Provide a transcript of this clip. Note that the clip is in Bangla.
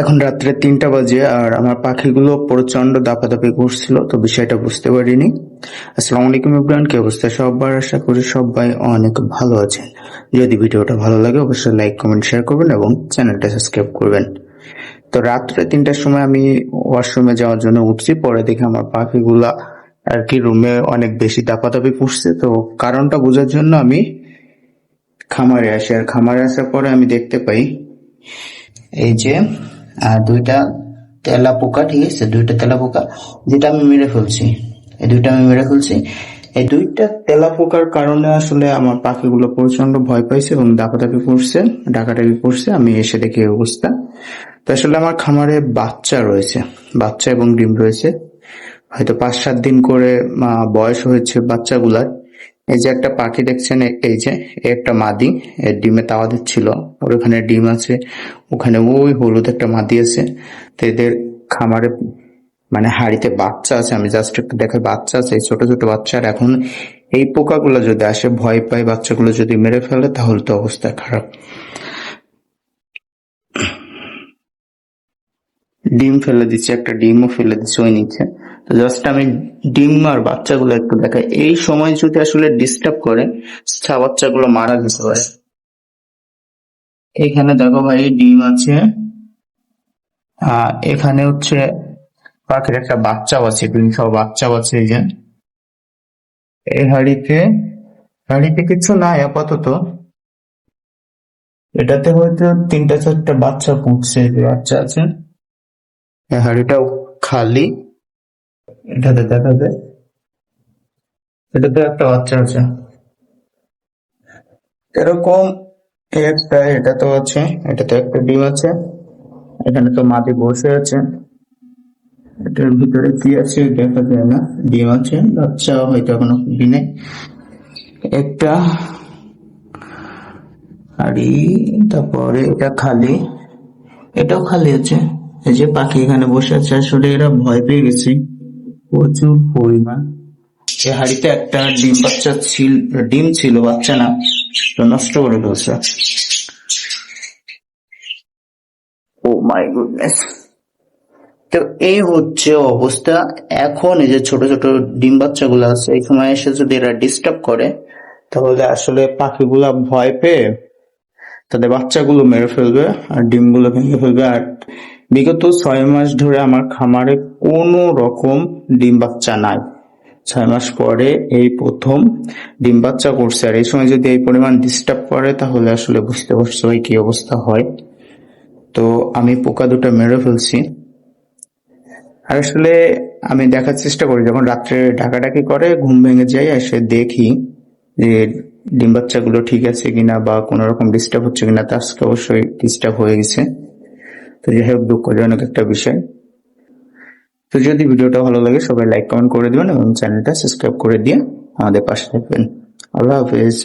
এখন রাত্রে তিনটা বাজে আর আমার পাখিগুলো প্রচণ্ড দাপাদাপি করছিল, তো বিষয়টা বুঝতে পারিনি। আসসালামু আলাইকুম ইব্রাহিম, কি অবস্থা সবার? আশা করি সবাই অনেক ভালো আছেন। যদি ভিডিওটা ভালো লাগে অবশ্যই লাইক, কমেন্ট, শেয়ার করবেন এবং চ্যানেলটা সাবস্ক্রাইব করবেন। তো রাত্রে তিনটার সময় আমি ওয়াশরুমে যাওয়ার জন্য উঠছি, পরে দেখি আমার পাখিগুলা আর কি রুমে অনেক বেশি দাপাদাপি করছে, তো কারণটা বোঝার জন্য আমি খামারে আসি। আর খামারে আসার পরে আমি দেখতে পাই, এই যে দুইটা তেলা পোকা, ঠিক আছে? দুইটা তেলা পোকা, যেটা আমি মেরে ফেলছি। এই দুইটা আমি মেরে ফেলছি। এই দুইটা তেলা পোকার কারণে আসলে আমার পাখিগুলো প্রচণ্ড ভয় পাইছে এবং দাপাদাপি করছে, ডাকাডাকি করছে। আমি এসে দেখি অবস্থা। তো আসলে আমার খামারে বাচ্চা রয়েছে, বাচ্চা এবং ডিম রয়েছে। হয়তো পাঁচ সাত দিন করে বয়স হয়েছে বাচ্চাগুলার। এই যে একটা পাখি দেখছেন, এই যে একটা মাদি এর ডিমে তাওয়া দিচ্ছিল। ওর ওখানে ডিম আছে, ওখানে ওই হলুদ একটা মাদি আছে। তো এদের খামারে মানে হাড়িতে বাচ্চা আছে, আমি জাস্ট একটু দেখে বাচ্চা আছে, এই ছোট ছোট বাচ্চা। আর এখন এই পোকাগুলো যদি আসে, ভয় পায় বাচ্চাগুলো যদি মেরে ফেলে, তাহলে তো অবস্থা খারাপ। ডিম ফেলে দিচ্ছে, একটা ডিমও ফেলে দিচ্ছে, ওই নিচে। জাস্ট আমি ডিম আর বাচ্চাগুলো একটু দেখাই। এই সময় যদি আসলে ডিস্টার্ব করে বাচ্চাগুলো মারা যেতে পারে। এখানে দেখো ভাই ডিম আছে। এখানে হচ্ছে পাখির একটা বাচ্চাও আছে সহ বাচ্চাও আছে এই যে। এই হাড়িতে হাড়িতে কিছু নাই আপাতত। এটাতে হয়তো তিনটা চারটা বাচ্চা এই যে বাচ্চা আছে। হাড়িটাও খালি। এটাতে দেখা যায় এটাতে একটা বাচ্চা আছে। এরকম একটা এটাতেও আছে, এটাতে একটা ডিম আছে। এখানে তো মাটি বসে আছে। এটার ভিতরে কি আছে দেখা যায় না। ডিম আছে, বাচ্চা হয়তো এখনও দিনে। একটা হাড়ি, তারপরে এটা খালি। এটাও খালি আছে। এই যে পাখি এখানে বসে আছে। আসলে এরা ভয় পেয়ে গেছে। প্রচুর পরিমাণ। এই হাড়িতে একটা ডিম বাচ্চা ছিল ডিম ছিল বাচ্চা না তো নষ্ট করে ফেলছে। Oh my goodness. তো এই হচ্ছে অবস্থা। এখন এই যে ছোট ছোট ডিম বাচ্চাগুলো আছে এই সময় এসে যদি এরা ডিস্টার্ব করে তাহলে আসলে পাখিগুলা ভয় পেয়ে তাদের বাচ্চাগুলো মেরে ফেলবে আর ডিমগুলো ভেঙে ফেলবে। আর বিগত ছয় মাস ধরে আমার খামারে কোনো রকম ডিম বাচ্চা নাই। ছয় মাস পরে এই প্রথম ডিম বাচ্চা করছে। আর এই সময় যদি এই পরিমাণ ডিস্টার্ব করে, তাহলে আসলে বুঝতে পারছ ভাই কি অবস্থা হয়। তো আমি পোকা দুটো মেরে ফেলছি। আর আসলে আমি দেখার চেষ্টা করি, যখন রাত্রে ডাকাডাকি করে, ঘুম ভেঙে যাই এসে দেখি যে ডিম বাচ্চাগুলো ঠিক আছে কিনা বা কোনো রকম ডিস্টার্ব হচ্ছে কিনা, তা আজকে অবশ্যই ডিস্টার্ব হয়ে গেছে। তো যাই হোক, দুঃখজনক একটা বিষয়। তো যদি ভিডিওটা ভালো লাগে, সবাই লাইক কমেন্ট করে দিবেন এবং চ্যানেলটা সাবস্ক্রাইব করে দিয়ে আমাদের পাশে থাকবেন। আল্লাহ হাফেজ।